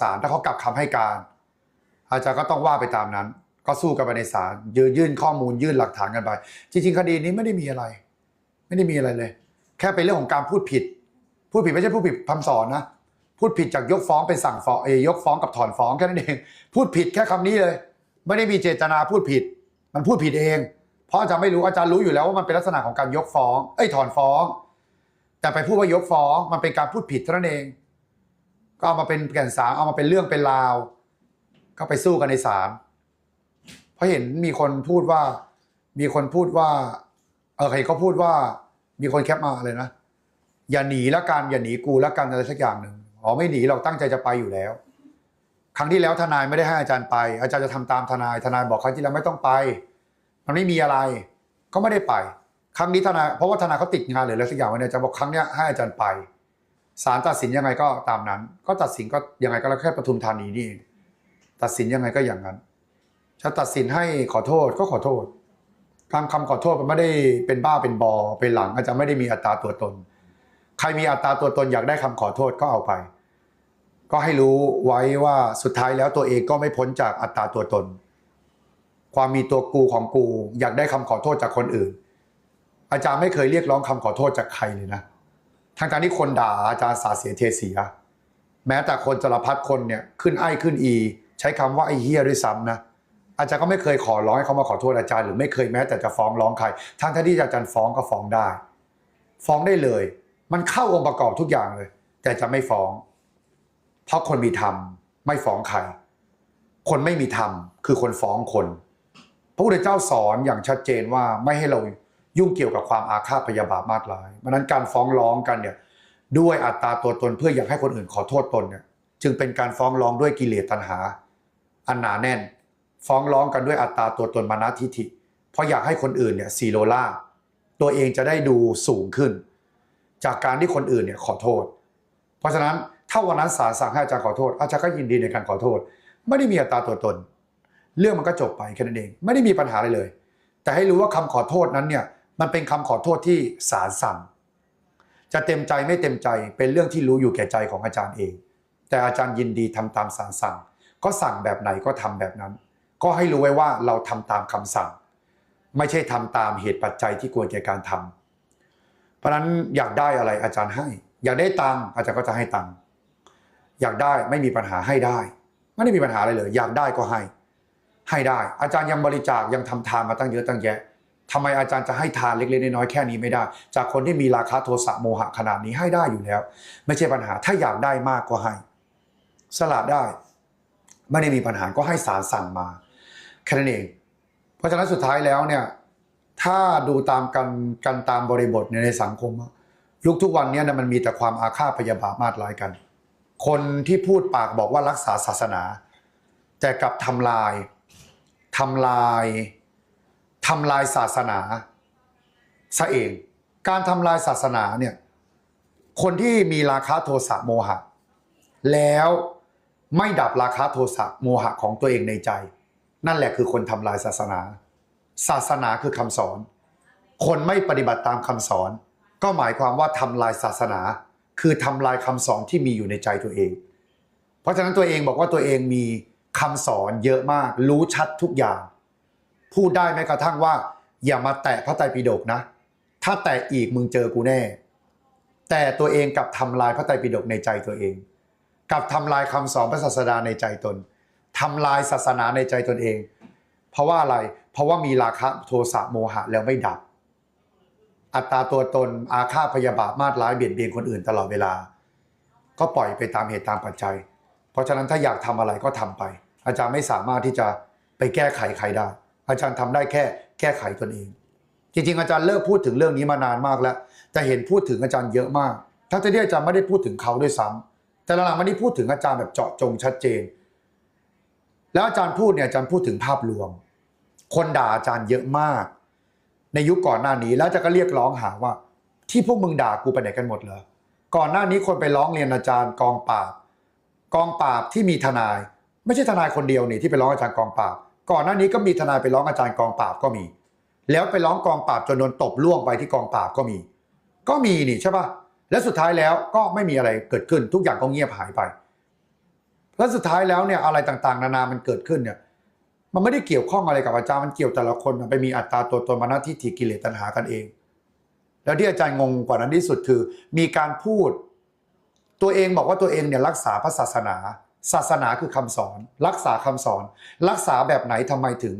ศาลถ้าเขากลับคำให้การ อาจารย์ก็ต้องว่าไปตามนั้น ก็สู้กันไปในศาลยืนยื่นข้อมูลยื่นหลักฐานกันไป จริง ๆ คดีนี้ไม่ได้มีอะไร ไม่ได้มีอะไรเลย แค่เป็นเรื่องของการพูดผิด พูดผิดไม่ใช่พูดผิดคำสอนนะ พูดผิดจากยกฟ้องเป็นสั่งฟ้องเอยยกฟ้องกับถอนฟ้องแค่นั้นเอง พูดผิดแค่คำนี้เลย ไม่ได้มีเจตนาพูดผิด มันพูดผิดเอง เพราะอาจารย์ไม่รู้อาจารย์รู้อยู่แล้วว่ามันเป็นลักษณะของการยกฟ้อง เอ้ยถอนฟ้อง แต่ไปพูดว่ายกฟ้องมันเป็นการพูดผิดเท่านั้นเอง ก็เอามาเป็นแก่นสารเอามาเป็นเรื่องเป็นราว ก็ไปสู้กันในศาลเพราะเห็นมีคนพูดว่า มีคนพูดว่า เออใครเขาพูดว่า มีคนแคปมาเลยนะอย่าหนีละกันอย่าหนีกูละกันอะไรสักอย่างหนึ่งอ๋อไม่หนีเราตั้งใจจะไปอยู่แล้ว ครั้งที่แล้วทนายไม่ได้ให้อาจารย์ไป อาจารย์จะทำตามทนายทนายบอกครั้งที่แล้วไม่ต้องไป มันไม่มีอะไร ก็ไม่ได้ไป ครั้งนี้ทนายเพราะว่าทนายเขาติดงานหรืออะไรสักอย่างวันนี้อาจารย์บอกครั้งเนี้ยให้อาจารย์ไป ศาลตัดสินยังไงก็ตามนั้น ก็ตัดสินก็ยังไงก็แล้วแค่ปทุมธานีนี่เองตัดสินยังไงก็อย่างนั้นจะตัดสินให้ขอโทษก็ขอโทษการคำขอโทษมันไม่ได้เป็นบ้าเป็นบอเป็นหลัง อาจารย์ไม่ได้มีอัตราตัวตน ใครมีอัตราตัวตนอยากได้คำขอโทษก็เอาไป ก็ให้รู้ไว้ว่าสุดท้ายแล้วตัวเองก็ไม่พ้นจากอัตราตัวตน ความมีตัวกูของกู อยากได้คำขอโทษจากคนอื่น อาจารย์ไม่เคยเรียกร้องคำขอโทษจากใครเลยนะ ทั้งการที่คนด่าอาจารย์สาเสียเทเสีย แม้แต่คนจรพัดคนเนี่ยขึ้นไอ้ขึ้นอี ใช้คำว่าไอ้เฮียด้วยซ้ำนะอาจารย์ก็ไม่เคยขอร้องให้เขามาขอโทษอาจารย์หรือไม่เคยแม้แต่จะฟ้องร้องใครทั้งที่อาจารย์ฟ้องก็ฟ้องได้ ฟ้องได้เลย มันเข้าองค์ประกอบทุกอย่างเลย แต่จะไม่ฟ้อง เพราะคนมีธรรมไม่ฟ้องใคร คนไม่มีธรรมคือคนฟ้องคน พระพุทธเจ้าสอนอย่างชัดเจนว่าไม่ให้เรา ยุ่งเกี่ยวกับความอาฆาตพยาบาทมากลายเพราะนั้นการฟ้องร้องกันเนี่ยด้วยอัตราตัวตนเพื่ออยากให้คนอื่นขอโทษตนเนี่ยจึงเป็นการฟ้องร้องด้วยกิเลสตัณหา อันหนาแน่น ฟ้องร้องกันด้วยอัตราตัวตนมานะทิฐิ เพราะอยากให้คนอื่นเนี่ยซีโรล่าตัวเองจะได้ดูสูงขึ้น จากการที่คนอื่นเนี่ยขอโทษ เพราะฉะนั้นถ้าวันนั้นศาลสั่งให้อาจารย์ขอโทษ อาจารย์ก็ยินดีในการขอโทษ ไม่ได้มีอัตราตัวตน เรื่องมันก็จบไปแค่นั้นเอง ไม่ได้มีปัญหาอะไรเลย แต่ให้รู้ว่าคำขอโทษนั้นเนี่ย มันเป็นคำขอโทษที่ศาลสั่ง จะเต็มใจไม่เต็มใจเป็นเรื่องที่รู้อยู่แก่ใจของอาจารย์เอง แต่อาจารย์ยินดีทำตามศาลสั่ง ก็สั่งแบบไหนก็ทำแบบนั้น ก็ให้รู้ไว้ว่าเราทำตามคำสั่ง ไม่ใช่ทำตามเหตุปัจจัยที่ควรแก่การทำเพราะนั้นอยากได้อะไรอาจารย์ให้ อยากได้ตังค์อาจารย์ก็จะให้ตังค์อยากได้ไม่มีปัญหาให้ได้ ไม่ได้มีปัญหาอะไรเลย อยากได้ก็ให้ ให้ได้ อาจารย์ยังบริจาคยังทำทานมาตั้งเยอะตั้งแยะ ทำไมอาจารย์จะให้ทานเล็กๆน้อยๆแค่นี้ไม่ได้ จากคนที่มีราคะโทสะโมหะขนาดนี้ให้ได้อยู่แล้ว ไม่ใช่ปัญหาถ้าอยากได้มากก็ให้ สละได้ ไม่ได้มีปัญหาก็ให้ศาลสั่งมาแค่นั้นเอง เพราะฉะนั้นสุดท้ายแล้วเนี่ยถ้าดูตามกันกันตามบริบทในสังคม ยุคทุกวันนี้นะมันมีแต่ความอาฆาตพยาบาทมาดร้ายกัน คนที่พูดปากบอกว่ารักษาศาสนา แต่กลับทำลายทำลาย ทำลายศาสนาซะเอง การทำลายศาสนาเนี่ยคนที่มีราคะโทสะโมหะ แล้วไม่ดับราคะโทสะโมหะของตัวเองในใจ นั่นแหละคือคนทำลายศาสนา ศาสนาคือคำสอน คนไม่ปฏิบัติตามคำสอน ก็หมายความว่าทำลายศาสนา คือทำลายคำสอนที่มีอยู่ในใจตัวเอง เพราะฉะนั้นตัวเองบอกว่าตัวเองมีคำสอนเยอะมาก รู้ชัดทุกอย่าง พูดได้แม้กระทั่งว่า อย่ามาแตะพระไตรปิฎกนะ ถ้าแตะอีกมึงเจอกูแน่ แต่ตัวเองกลับทำลายพระไตรปิฎกในใจตัวเองกลับทำลายคำสอนพระศาสดาในใจตนทำลายศาสนาในใจตนเอง เพราะว่าอะไรเพราะว่ามีราคะโทสะโมหะแล้วไม่ดับ อัตราตัวตนอาฆาตพยาบาทมาดร้ายเบียดเบียนคนอื่นตลอดเวลา ก็ปล่อยไปตามเหตุตามปัจจัย เพราะฉะนั้นถ้าอยากทำอะไรก็ทำไป อาจารย์ไม่สามารถที่จะไปแก้ไขใครได้ อาจารย์ทำได้แค่แก้ไขตนเอง จริงๆ อาจารย์เลิกพูดถึงเรื่องนี้มานานมากแล้ว แต่เห็นพูดถึงอาจารย์เยอะมาก ทั้งที่อาจารย์ไม่ได้พูดถึงเขาด้วยซ้ำแต่หลังๆไม่ได้พูดถึงอาจารย์แบบเจาะจงชัดเจน แล้วอาจารย์พูดเนี่ยอาจารย์พูดถึงภาพรวม คนด่าอาจารย์เยอะมาก ในยุคก่อนหน้านี้แล้วอาจะก็เรียกร้องหาว่า ที่พวกมึงด่ากูไปไหนกันหมดเหรอก่อนหน้านี้คนไปร้องเรียนอาจารย์กองปราบกองปราบที่มีทนาย ไม่ใช่ทนายคนเดียวนี่ที่ไปร้องอาจารย์กองปราบ ก่อนหน้านี้ก็มีทนายไปร้องอาจารย์กองปราบก็มี แล้วไปร้องกองปราบจนโดนตบล่วงไปที่กองปราบก็มี ก็มีนี่ใช่ปะและสุดท้ายแล้วก็ไม่มีอะไรเกิดขึ้นทุกอย่างก็เงียบหายไป แล้วสุดท้ายแล้วเนี่ยอะไรต่างๆ นานามันเกิดขึ้นเนี่ยมันไม่ได้เกี่ยวข้องอะไรกับอาจารย์มันเกี่ยวแต่ละคนไปมีอัตราตัวตนมานาทิฏฐิกิเลสตัณหากันเอง แล้วที่อาจารย์งงกว่านั้นที่สุดคือ มีการพูด ตัวเองบอกว่าตัวเองเนี่ยรักษาพระศาสนา ศาสนาคือคำสอน รักษาคำสอน รักษาแบบไหนทำไมถึง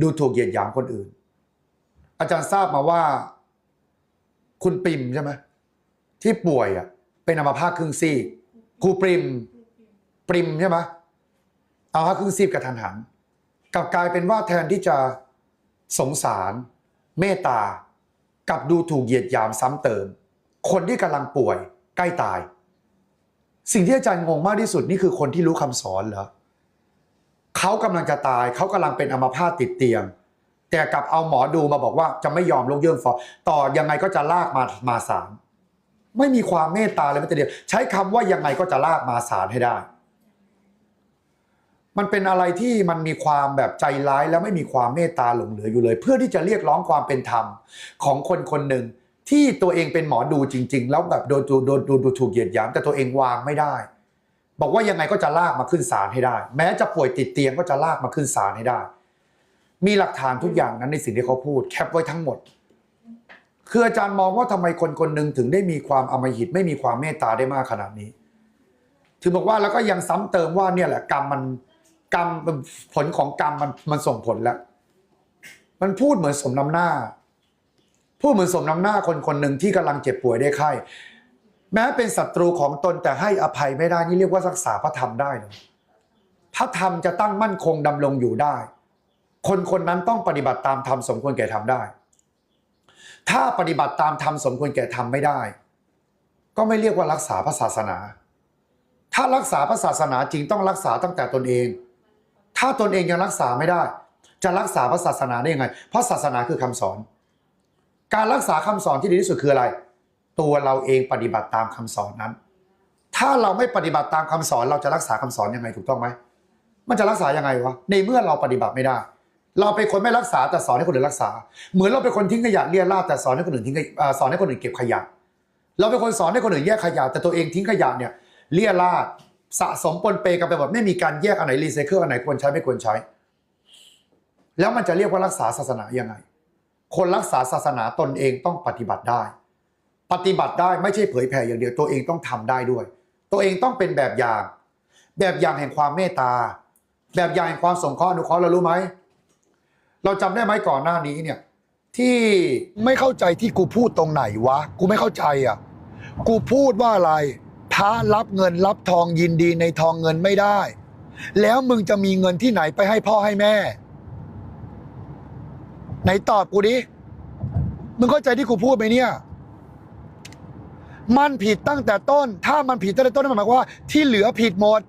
ดูถูกเหยียดหยามคนอื่น อาจารย์ทราบมาว่า คุณปิมใช่ไหมที่ป่วยอะเป็นอัมพาตครึ่งซีกครูปริม ปริมใช่ไหมเอาฮะครึ่งซีบกระทันหันกลับกลายเป็นว่าแทนที่จะสงสาร เมตตากลับดูถูกเหยียดหยามซ้ำเติม คนที่กำลังป่วย ใกล้ตาย สิ่งที่อาจารย์งงมากที่สุดนี่คือคนที่รู้คำสอนเหรอเขากำลังจะตายเขากำลังเป็นอัมพาตติดเตียง แต่กลับเอาหมอดูมาบอกว่าจะไม่ยอมลงเยื่อฟ้องต่อยังไงก็จะลากมามาศาลไม่มีความเมตตาเลยแม้แต่เดียวใช้คำว่ายังไงก็จะลากมาศาลให้ได้ มันเป็นอะไรที่มันมีความแบบใจร้าย แล้วไม่มีความเมตตาหลงเหลืออยู่เลย เพื่อที่จะเรียกร้องความเป็นธรรมของคนคนหนึ่ง ที่ตัวเองเป็นหมอดูจริง ๆ แล้วแบบโดนโดนโดนดนถูกเหยียดหยามแต่ตัวเองวางไม่ได้ บอกว่ายังไงก็จะลากมาขึ้นศาลให้ได้ แม้จะป่วยติดเตียงก็จะลากมาขึ้นศาลให้ได้ มีหลักฐานทุกอย่างนั้นในสิ่งที่เขาพูด แคปไว้ทั้งหมด คืออาจารย์มองว่าทำไมคนคนหนึ่งถึงได้มีความอมหิตไม่มีความเมตตาได้มากขนาดนี้ ถึงบอกว่าแล้วก็ยังซ้ำเติมว่าเนี่ยแหละกรรมมันกรรมผลของกรรมมันมันส่งผลแล้ว มันพูดเหมือนสมน้ำหน้า พูดเหมือนสมน้ำหน้าคนคนหนึ่งที่กำลังเจ็บป่วยได้ไข้ แม้เป็นศัตรูของตนแต่ให้อภัยไม่ได้นี่เรียกว่ารักษาพระธรรมได้เหรอพระธรรมจะตั้งมั่นคงดำรงอยู่ได้ คนคนนั้นต้องปฏิบัติตามธรรมสมควรแก่ธรรมได้ ถ้าปฏิบัติตามธรรมสมควรแก่ธรรมไม่ได้ ก็ไม่เรียกว่ารักษาพระศาสนา ถ้ารักษาพระศาสนาจริงต้องรักษาตั้งแต่ตนเอง ถ้าตนเองยังรักษาไม่ได้ จะรักษาพระศาสนาได้ยังไง เพราะศาสนาคือคำสอน การรักษาคำสอนที่ดีที่สุดคืออะไร ตัวเราเองปฏิบัติตามคำสอนนั้น ถ้าเราไม่ปฏิบัติตามคำสอน เราจะรักษาคำสอนยังไงถูกต้องไหมมันจะรักษายังไงวะในเมื่อเราปฏิบัติไม่ได้ เราเป็นคนไม่รักษาแต่สอนให้คนอื่นรักษา เหมือนเราเป็นคนทิ้งขยะเลี่ยราดแต่สอนให้คนอื่นทิ้งขยะสอนให้คนอื่นเก็บขยะ เราเป็นคนสอนให้คนอื่นแยกขยะ แต่ตัวเองทิ้งขยะเนี่ยเลี่ยราดสะสมปนเปกันไปหมดไม่มีการแยกอันไหนรีไซเคิลอันไหนควรใช้ไม่ควรใช้ แล้วมันจะเรียกว่ารักษาศาสนายังไง คนรักษาศาสนาตนเองต้องปฏิบัติได้ ปฏิบัติได้ไม่ใช่เผยแผ่อย่างเดียวตัวเองต้องทำได้ด้วย ตัวเองต้องเป็นแบบอย่าง แบบอย่างแห่งความเมตตา แบบอย่างแห่งความสงเคราะห์อนุเคราะห์เรารู้ไหมเราจำได้ไหมก่อนหน้านี้เนี่ยที่ไม่เข้าใจที่กูพูดตรงไหนวะ กูไม่เข้าใจอะ กูพูดว่าอะไรพระรับเงินรับทองยินดีในทองเงินไม่ได้ แล้วมึงจะมีเงินที่ไหนไปให้พ่อให้แม่ ไหนตอบกูดิ มึงเข้าใจที่กูพูดไหมเนี่ย มันผิดตั้งแต่ต้น ถ้ามันผิดตั้งแต่ต้นนั่นหมายความว่า ที่เหลือผิดหมด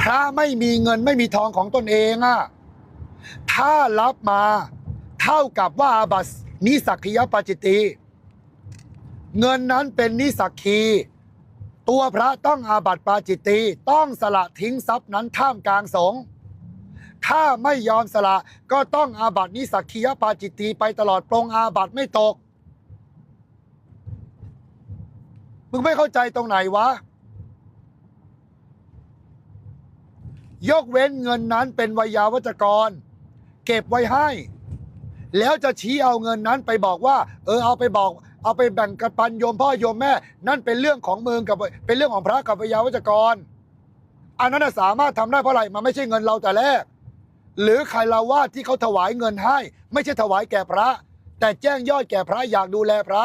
พระไม่มีเงินไม่มีทองของตนเองอะถ้ารับมาเท่ากับว่าอาบัตินิสักคียปาจิตตีเงินนั้นเป็นนิสักคี ตัวพระต้องอาบัติปาจิตตีต้องสละทิ้งทรัพย์นั้นท่ามกลางสงฆ์ ถ้าไม่ยอมสละก็ต้องอาบัตินิสักคียปาจิตตีไปตลอดปรงอาบัติไม่ตก มึงไม่เข้าใจตรงไหนวะ ยกเว้นเงินนั้นเป็นวยาวัจกร เก็บไว้ให้ แล้วจะชี้เอาเงินนั้นไปบอกว่า เออเอาไปบอก เอาไปแบ่งกันปันโยมพ่อโยมแม่ นั่นเป็นเรื่องของมึงกับเป็นเรื่องของพระกับวยาวัจกรอันนั้นสามารถทำได้เพราะอะไรมันไม่ใช่เงินเราแต่แรก หรือใครละว่าสที่เขาถวายเงินให้ ไม่ใช่ถวายแก่พระ แต่แจ้งยอดแก่พระอยากดูแลพระ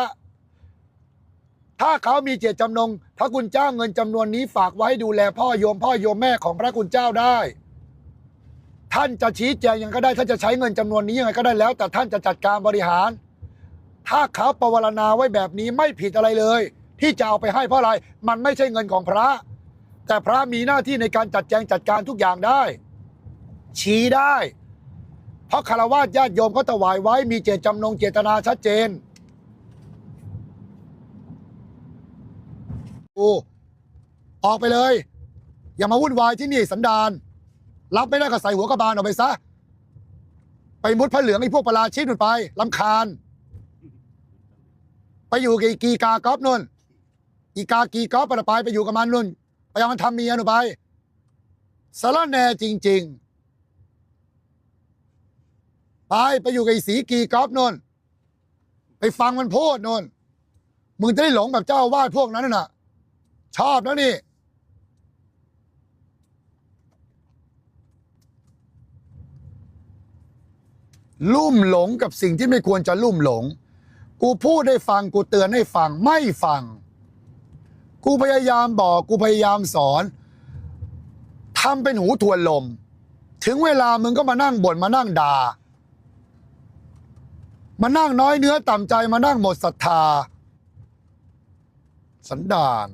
ถ้าเขามีเจตจำนงพระคุณเจ้าเงินจำนวนนี้ฝากไว้ดูแลพ่อโยมพ่อโยมแม่ของพระคุณเจ้าได้ ท่านจะชี้แจงยังก็ได้ท่านจะใช้เงินจำนวนนี้ยังไงก็ได้แล้ว แต่ท่านจะจัดการบริหาร ถ้าเขาประวรณาไว้แบบนี้ไม่ผิดอะไรเลย ที่จะเอาไปให้เพราะอะไรมันไม่ใช่เงินของพระ แต่พระมีหน้าที่ในการจัดแจงจัดการทุกอย่างได้ ชี้ได้ เพราะคารวะญาติโยมเขาถวายไว้มีเจตจำนงเจตนาชัดเจนกูออกไปเลย อย่ามาวุ่นวายที่นี่สันดานรับไม่ได้ก็ใส่หัวกระบาลออกไปซะ ไปมุดพระเหลืองไอ้พวกประหลาชิดนู่นไปลำคาญ ไปอยู่กับกีกากรอฟนู่นอีกากีกอฟไปไปไปอยู่กับมันนู่นไปเอามันทำเมียหนูไปสารแน่จริง ๆ ไปไปอยู่กับไอ้สีกีกอล์ฟนนไปฟังมันพูดนนมึงจะได้หลงแบบเจ้าอาวาดพวกนั้นน่ะ ชอบแล้วนี่ ลุ่มหลงกับสิ่งที่ไม่ควรจะลุ่มหลง กูพูดให้ฟังกูเตือนให้ฟังไม่ฟัง กูพยายามบอกกูพยายามสอนทำเป็นหูทวนลม ถึงเวลามึงก็มานั่งบ่นมานั่งด่า มานั่งน้อยเนื้อต่ำใจมานั่งหมดศรัทธา สันดาน